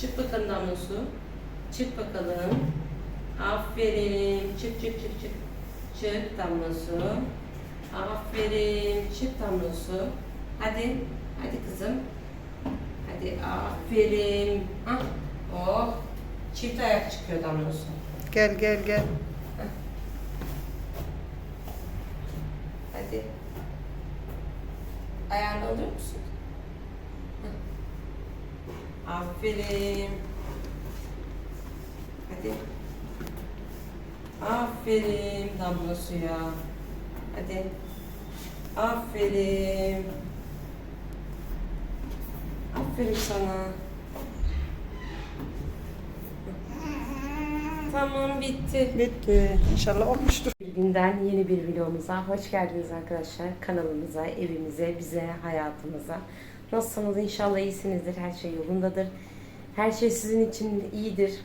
Çık bakalım damla su. Çık bakalım. Aferin. Çık çık çık çık. Çık damla su. Aferin. Çık damla su. Hadi. Hadi kızım. Hadi aferin. Hah. Oh. Çift ayak çıkıyor damla su. Gel gel gel. Hadi. Ayağını alıyor musun? Hah. Aferin. Hadi. Aferin damla suya. Hadi. Aferin. Aferin sana. Tamam bitti. Bitti. İnşallah olmuştur. Günden yeni bir videomuza hoş geldiniz arkadaşlar. Kanalımıza, evimize, bize, hayatımıza. Nasılsınız? İnşallah iyisinizdir. Her şey yolundadır. Her şey sizin için iyidir.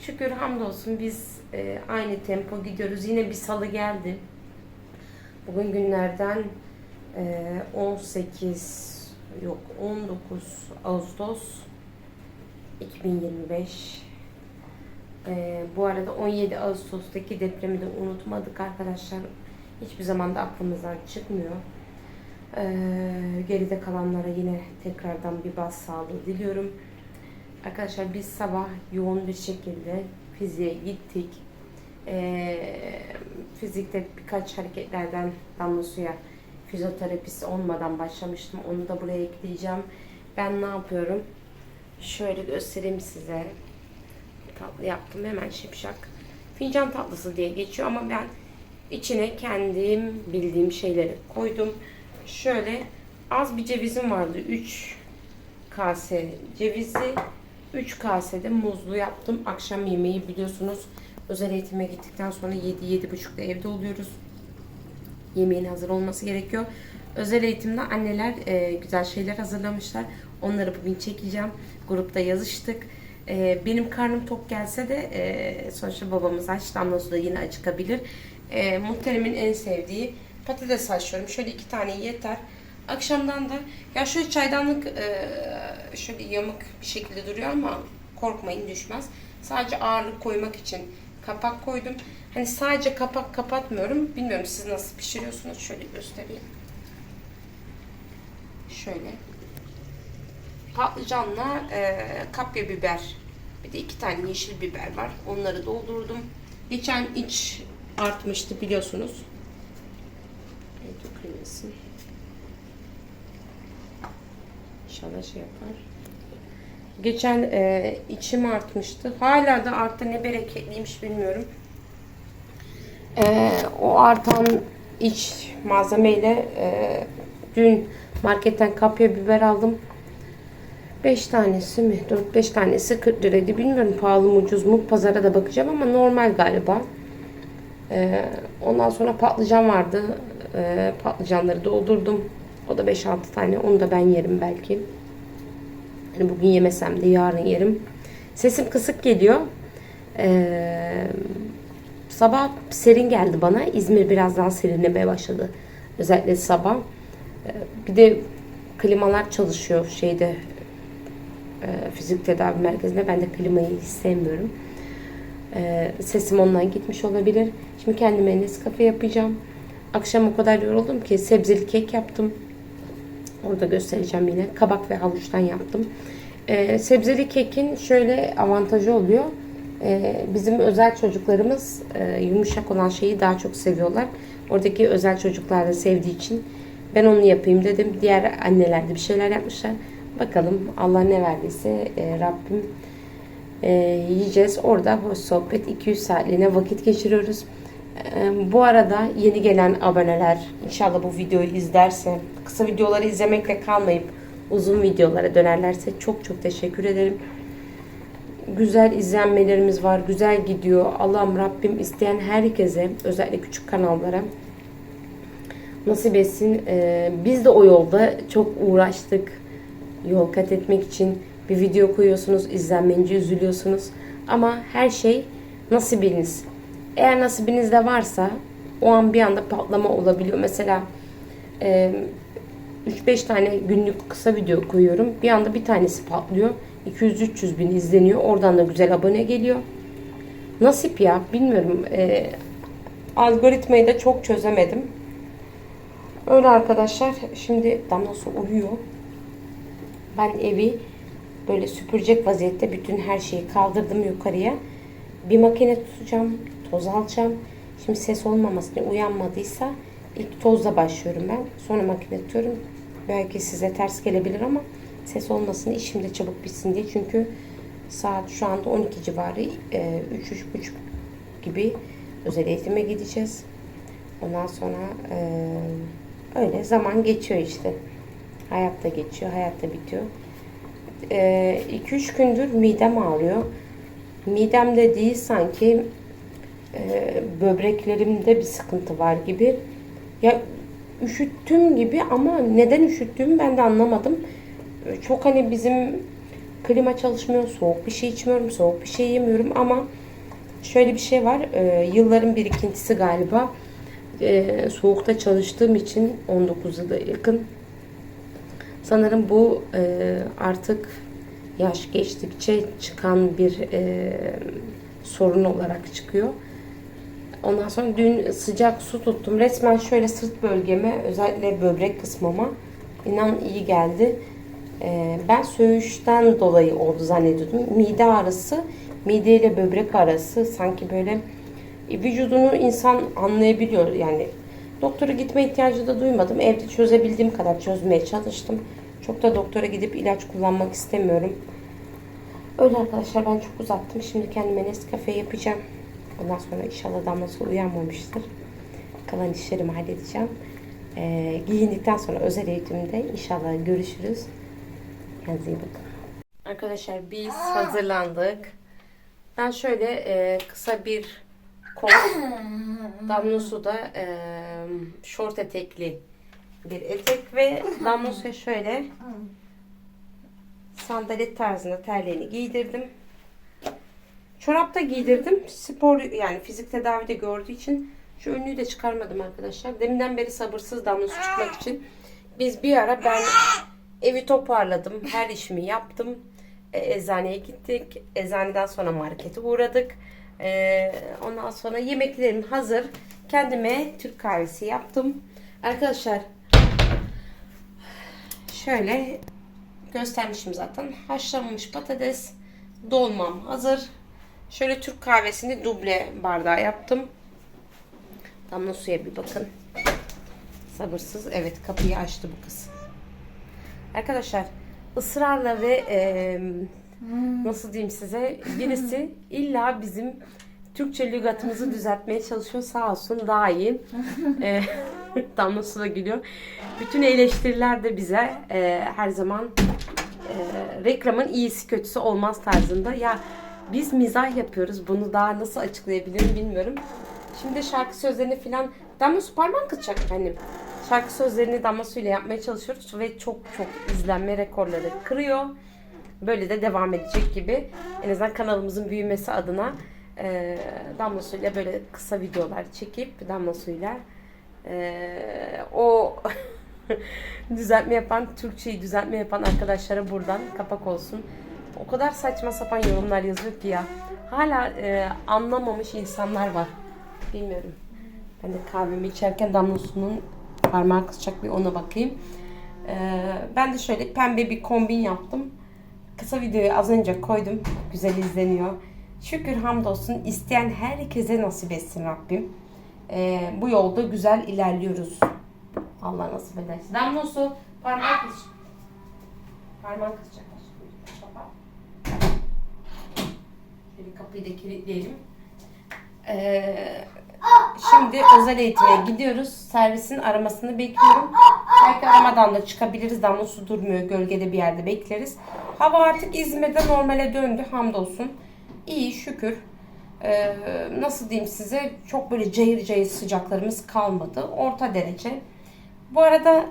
Şükür hamdolsun biz e, aynı tempo gidiyoruz. Yine bir salı geldi. Bugün günlerden e, 18 yok 19 Ağustos 2025 ee, bu arada 17 Ağustos'taki depremi de unutmadık arkadaşlar. Hiçbir zaman da aklımızdan çıkmıyor. Ee, geride kalanlara yine tekrardan bir bas sağlığı diliyorum. Arkadaşlar biz sabah yoğun bir şekilde fiziğe gittik. Ee, fizikte birkaç hareketlerden damla suya fizyoterapisi olmadan başlamıştım. Onu da buraya ekleyeceğim. Ben ne yapıyorum? Şöyle göstereyim size tatlı yaptım hemen şipşak. Fincan tatlısı diye geçiyor ama ben içine kendim bildiğim şeyleri koydum. Şöyle az bir cevizim vardı. 3 kase cevizi, 3 kasede muzlu yaptım. Akşam yemeği biliyorsunuz özel eğitime gittikten sonra 7-7.30'da evde oluyoruz. Yemeğin hazır olması gerekiyor. Özel eğitimde anneler e, güzel şeyler hazırlamışlar. Onları bugün çekeceğim. Grupta yazıştık. Ee, benim karnım tok gelse de e, sonuçta babamız aç, damlası da yine acıkabilir. E, muhteremin en sevdiği patates haşlıyorum. Şöyle iki tane yeter. Akşamdan da ya şöyle çaydanlık e, şöyle yamuk bir şekilde duruyor ama korkmayın düşmez. Sadece ağırlık koymak için kapak koydum. Hani sadece kapak kapatmıyorum. Bilmiyorum siz nasıl pişiriyorsunuz. Şöyle göstereyim. Şöyle patlıcanla e, kapya biber bir de iki tane yeşil biber var. Onları doldurdum. Geçen iç artmıştı biliyorsunuz. Evet, dökülmesin. İnşallah şey yapar. Geçen e, içim artmıştı. Hala da arttı. Ne bereketliymiş bilmiyorum. E, o artan iç malzemeyle e, dün marketten kapya biber aldım. 5 tanesi mi? 4-5 tanesi 40 liraydı. Bilmiyorum pahalı mı ucuz mu? Pazara da bakacağım ama normal galiba. Ee, ondan sonra patlıcan vardı. Ee, patlıcanları doldurdum. O da 5-6 tane. Onu da ben yerim belki. Yani bugün yemesem de yarın yerim. Sesim kısık geliyor. Ee, sabah serin geldi bana. İzmir biraz daha serinlemeye başladı. Özellikle sabah. Ee, bir de klimalar çalışıyor şeyde e, fizik tedavi merkezinde. Ben de klimayı hiç sevmiyorum. E, sesim ondan gitmiş olabilir. Şimdi kendime Nescafe yapacağım. Akşam o kadar yoruldum ki sebzeli kek yaptım. Orada göstereceğim yine. Kabak ve havuçtan yaptım. E, sebzeli kekin şöyle avantajı oluyor. E, bizim özel çocuklarımız e, yumuşak olan şeyi daha çok seviyorlar. Oradaki özel çocuklar da sevdiği için ben onu yapayım dedim. Diğer anneler de bir şeyler yapmışlar. Bakalım Allah ne verdiyse e, Rabbim e, yiyeceğiz. Orada hoş sohbet 200 saatliğine vakit geçiriyoruz. Bu arada yeni gelen aboneler inşallah bu videoyu izlerse kısa videoları izlemekle kalmayıp uzun videolara dönerlerse çok çok teşekkür ederim. Güzel izlenmelerimiz var. Güzel gidiyor. Allah'ım Rabbim isteyen herkese özellikle küçük kanallara nasip etsin. Biz de o yolda çok uğraştık yol kat etmek için bir video koyuyorsunuz, izlenmeyince üzülüyorsunuz. Ama her şey nasibiniz. Eğer nasibiniz de varsa o an bir anda patlama olabiliyor. Mesela e, 3-5 tane günlük kısa video koyuyorum. Bir anda bir tanesi patlıyor. 200-300 bin izleniyor. Oradan da güzel abone geliyor. Nasip ya bilmiyorum. Ee, algoritmayı da çok çözemedim. Öyle arkadaşlar. Şimdi Damla su uyuyor. Ben evi böyle süpürecek vaziyette bütün her şeyi kaldırdım yukarıya. Bir makine tutacağım. Toz alacağım. Şimdi ses olmamasını uyanmadıysa ilk tozla başlıyorum ben. Sonra makine tutuyorum. Belki size ters gelebilir ama ses olmasın işim de çabuk bitsin diye. Çünkü saat şu anda 12 civarı. 3-3.30 gibi özel eğitime gideceğiz. Ondan sonra e, öyle zaman geçiyor işte. Hayatta geçiyor, hayatta bitiyor. 2-3 gündür midem ağrıyor. Midemde değil sanki e, böbreklerimde bir sıkıntı var gibi. Ya üşüttüm gibi ama neden üşüttüğümü ben de anlamadım. E, Çok hani bizim klima çalışmıyor, soğuk bir şey içmiyorum, soğuk bir şey yemiyorum ama şöyle bir şey var. e, yılların birikintisi galiba. E, soğukta çalıştığım için 19 yıla yakın Sanırım bu artık yaş geçtikçe çıkan bir sorun olarak çıkıyor. Ondan sonra dün sıcak su tuttum. Resmen şöyle sırt bölgeme, özellikle böbrek kısmıma inan iyi geldi. E, ben söğüşten dolayı oldu zannediyordum. Mide ağrısı, mide ile böbrek arası sanki böyle e, vücudunu insan anlayabiliyor yani Doktora gitme ihtiyacı da duymadım. Evde çözebildiğim kadar çözmeye çalıştım. Çok da doktora gidip ilaç kullanmak istemiyorum. Öyle arkadaşlar ben çok uzattım. Şimdi kendime Nescafe yapacağım. Ondan sonra inşallah damlası uyanmamıştır. Kalan işlerimi halledeceğim. Ee, giyindikten sonra özel eğitimde inşallah görüşürüz. Kendinize iyi bakın. Arkadaşlar biz hazırlandık. Ben şöyle e, kısa bir kot, damla suda e, şort etekli bir etek ve damla suya şöyle sandalet tarzında terliğini giydirdim. Çorap da giydirdim. Spor yani fizik tedavide gördüğü için şu önlüğü de çıkarmadım arkadaşlar. Deminden beri sabırsız damla su çıkmak için. Biz bir ara ben evi toparladım. Her işimi yaptım. E, eczaneye gittik. Eczaneden sonra markete uğradık. E, ondan sonra yemeklerim hazır. Kendime Türk kahvesi yaptım. Arkadaşlar şöyle göstermişim zaten. Haşlanmış patates, dolmam hazır. Şöyle Türk kahvesini duble bardağa yaptım. Damla suya bir bakın. Sabırsız. Evet kapıyı açtı bu kız. Arkadaşlar ısrarla ve e, nasıl diyeyim size birisi illa bizim Türkçe lügatımızı düzeltmeye çalışıyor. Sağ olsun daha iyi. e, damla su da gülüyor. Bütün eleştiriler de bize e, her zaman e, reklamın iyisi kötüsü olmaz tarzında. Ya biz mizah yapıyoruz. Bunu daha nasıl açıklayabilirim bilmiyorum. Şimdi şarkı sözlerini filan Damla su parmağın kızacak efendim. Şarkı sözlerini damla suyla yapmaya çalışıyoruz ve çok çok izlenme rekorları kırıyor. Böyle de devam edecek gibi. En azından kanalımızın büyümesi adına e, damla suyla böyle kısa videolar çekip damla suyla e, o düzeltme yapan, Türkçeyi düzeltme yapan arkadaşlara buradan kapak olsun. O kadar saçma sapan yorumlar yazıyor ki ya. Hala e, anlamamış insanlar var. Bilmiyorum. Ben de kahvemi içerken damla sunun parmağı kısacak bir ona bakayım. E, ben de şöyle pembe bir kombin yaptım. Kısa videoyu az önce koydum. Güzel izleniyor. Şükür hamdolsun isteyen herkese nasip etsin Rabbim. E, bu yolda güzel ilerliyoruz. Allah nasip ederse. Damla su parmak kıs. Parmak kısacak. Şöyle kapıyı da kilitleyelim. Ee, şimdi özel eğitime gidiyoruz. Servisin aramasını bekliyorum. Belki aramadan da çıkabiliriz. Damla su durmuyor. Gölgede bir yerde bekleriz. Hava artık İzmir'de normale döndü. Hamdolsun. İyi şükür. Ee, nasıl diyeyim size çok böyle cayır cayır sıcaklarımız kalmadı. Orta derece. Bu arada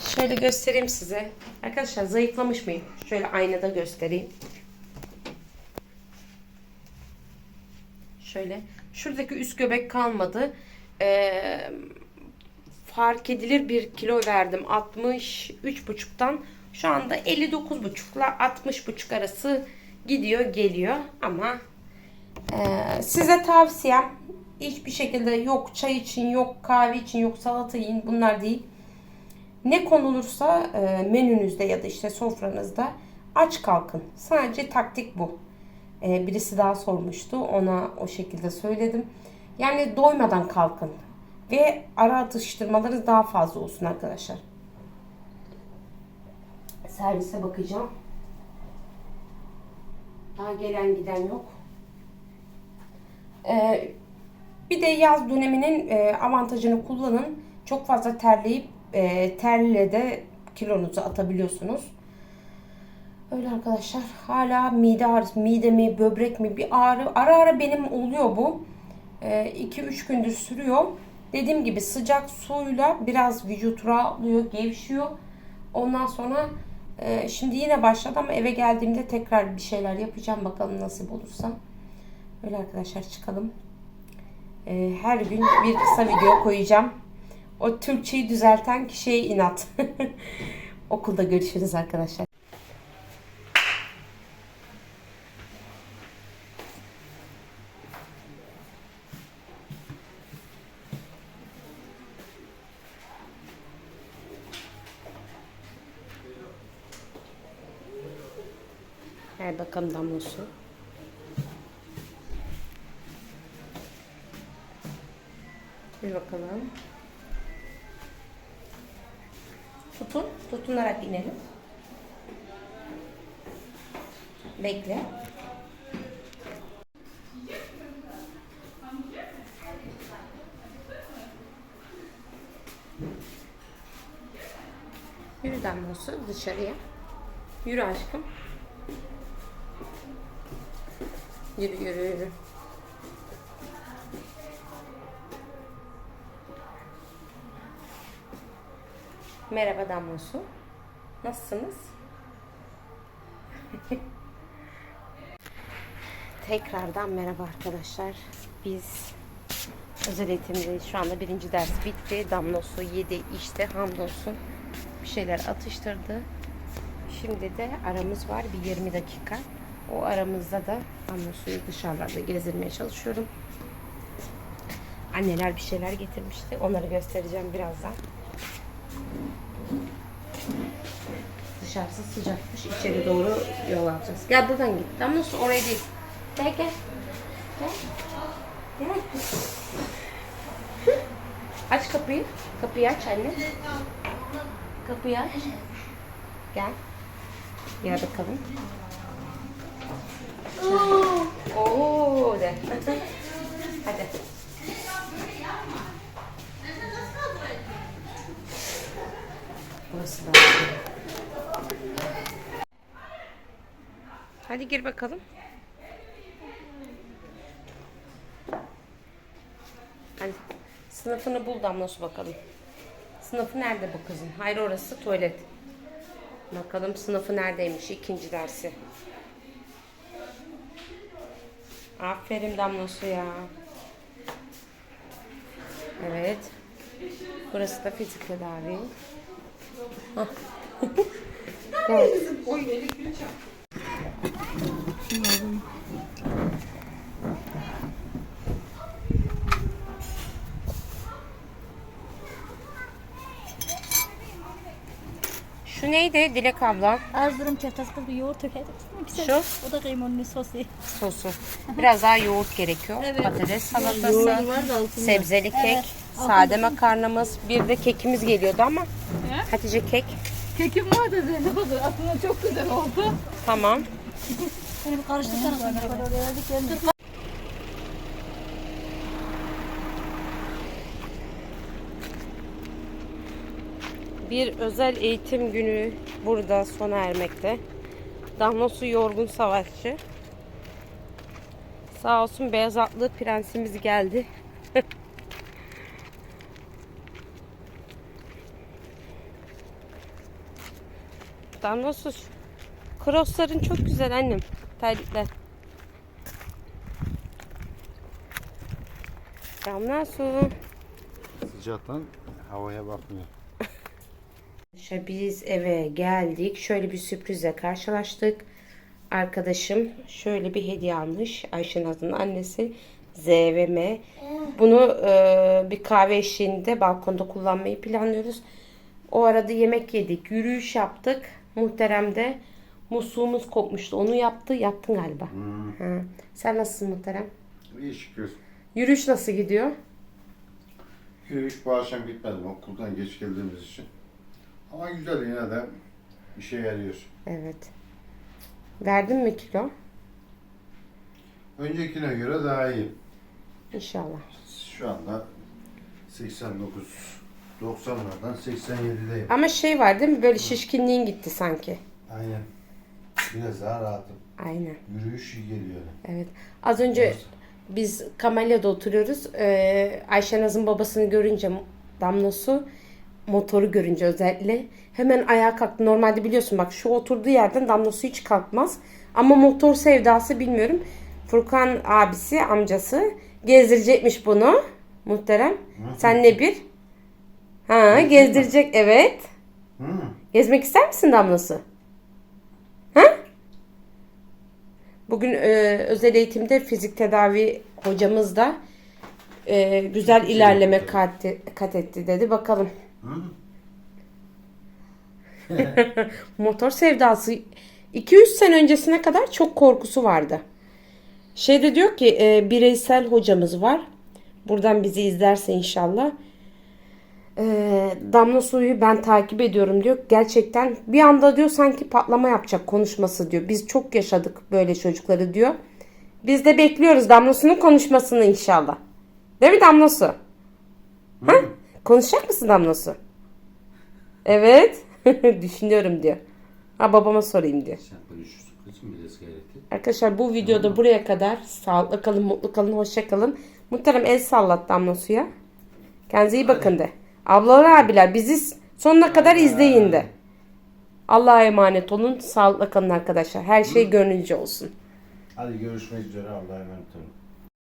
şöyle göstereyim size. Arkadaşlar zayıflamış mıyım? Şöyle aynada göstereyim. Şöyle. Şuradaki üst göbek kalmadı. Ee, fark edilir bir kilo verdim. 63,5'tan şu anda 59,5 ile 60,5 arası gidiyor geliyor ama ee, size tavsiyem hiçbir şekilde yok çay için yok kahve için yok salata yiyin bunlar değil. Ne konulursa e, menünüzde ya da işte sofranızda aç kalkın. Sadece taktik bu. E, birisi daha sormuştu. Ona o şekilde söyledim. Yani doymadan kalkın. Ve ara atıştırmalarınız daha fazla olsun arkadaşlar. Servise bakacağım. Daha gelen giden yok. Ee, bir de yaz döneminin e, avantajını kullanın. Çok fazla terleyip e, terle de kilonuzu atabiliyorsunuz. Öyle arkadaşlar. Hala mide ağrısı, mide mi, böbrek mi bir ağrı. Ara ara benim oluyor bu. 2-3 gündür sürüyor. Dediğim gibi sıcak suyla biraz vücut rahatlıyor, gevşiyor. Ondan sonra e, şimdi yine başladı ama eve geldiğimde tekrar bir şeyler yapacağım. Bakalım nasip olursa. Öyle arkadaşlar çıkalım. Ee, her gün bir kısa video koyacağım. O Türkçeyi düzelten kişiye inat. Okulda görüşürüz arkadaşlar. Ver bakalım damlosu. Bir bakalım. Tutun. Tutunarak inelim. Bekle. Yürü damlosu dışarıya. Yürü aşkım. Yürü yürü yürü. Merhaba Damlosu. Nasılsınız? Tekrardan merhaba arkadaşlar. Biz özel eğitimdeyiz. Şu anda birinci ders bitti. Damlosu yedi işte hamdolsun. Bir şeyler atıştırdı. Şimdi de aramız var bir 20 dakika. O aramızda da Damlosu'yu dışarılarda gezdirmeye çalışıyorum. Anneler bir şeyler getirmişti. Onları göstereceğim birazdan. Dışarısı sıcakmış. İçeri doğru yol alacağız. Gel buradan git. Damlosu oraya değil. Gel gel. Gel. Gel. Aç kapıyı. Kapıyı aç anne. Kapıyı aç. Gel. Gel bakalım. Oo de. Hadi. Burası da. Hadi gir bakalım. Hadi. Sınıfını bul damlosu bakalım. Sınıfı nerede bu kızın? Hayır orası tuvalet. Bakalım sınıfı neredeymiş ikinci dersi. Aferin damlosu ya. Evet. Burası da fizik tedavi. Evet. Şu neydi Dilek abla? Erzurum köftesi kız bir yoğurt. Güzel. Şu? O da kıymanın sosu. Sosu. Biraz daha yoğurt gerekiyor. Evet. Patates salatası, sebzeli kek, sade makarnamız, bir de kekimiz geliyordu ama Hatice kek. Kekim vardı Zeynep abla. Aslında çok güzel oldu. Tamam. Seni bir karıştırsana. Bir özel eğitim günü burada sona ermekte. Damlosu yorgun savaşçı. Sağ olsun beyaz atlı prensimiz geldi. Damlosuz. Crossların çok güzel annem. Terlikler. Damla su. Sıcaktan Havaya bakmıyor. İşte biz eve geldik. Şöyle bir sürprizle karşılaştık. Arkadaşım şöyle bir hediye almış. Ayşe Nazlı'nın annesi ZVM. Bunu e, bir kahve eşliğinde balkonda kullanmayı planlıyoruz. O arada yemek yedik, yürüyüş yaptık. Muhterem de musluğumuz kopmuştu. Onu yaptı. Yattın galiba. Ha. Sen nasılsın muhterem? İyi şükür. Yürüyüş nasıl gidiyor? Yürüyüş bu akşam gitmedim okuldan geç geldiğimiz için. Ama güzel yine de işe yarıyor. Evet. Verdin mi kilo? Öncekine göre daha iyi. İnşallah. Şu anda 89 90'lardan 87'deyim. Ama şey var değil mi? Böyle şişkinliğin gitti sanki. Aynen. Biraz daha rahatım. Aynen. Yürüyüş iyi geliyor. Evet. Az önce biz Kamelya'da oturuyoruz. Ee, Ayşe Naz'ın babasını görünce Damlosu motoru görünce özellikle hemen ayağa kalktı. Normalde biliyorsun bak şu oturduğu yerden Damlosu hiç kalkmaz. Ama motor sevdası bilmiyorum. Furkan abisi, amcası gezdirecekmiş bunu. Muhterem. Sen ne bir? Ha, gezdirecek evet. Gezmek ister misin Damlası? Ha? Bugün e, özel eğitimde fizik tedavi hocamız da e, güzel ilerleme kat, kat etti dedi. Bakalım. Hı. Motor sevdası 2-3 sene öncesine kadar çok korkusu vardı. Şeyde diyor ki e, bireysel hocamız var. Buradan bizi izlerse inşallah. E, Damla Suyu ben takip ediyorum diyor. Gerçekten bir anda diyor sanki patlama yapacak konuşması diyor. Biz çok yaşadık böyle çocukları diyor. Biz de bekliyoruz Damla Su'nun konuşmasını inşallah. Değil mi Damla Su? Ha? Konuşacak mısın Damla Su? Evet. Düşünüyorum diyor. Ha babama sorayım diyor. Arkadaşlar bu videoda buraya kadar. Sağlıklı kalın, mutlu kalın, hoşça kalın. Muhterem el sallat Damla Su'ya. Kendinize iyi bakın de. Ablalar abiler bizi sonuna kadar izleyin de. Allah'a emanet olun. Sağlıklı kalın arkadaşlar. Her şey gönlünce olsun. Hadi görüşmek üzere Allah'a emanet olun.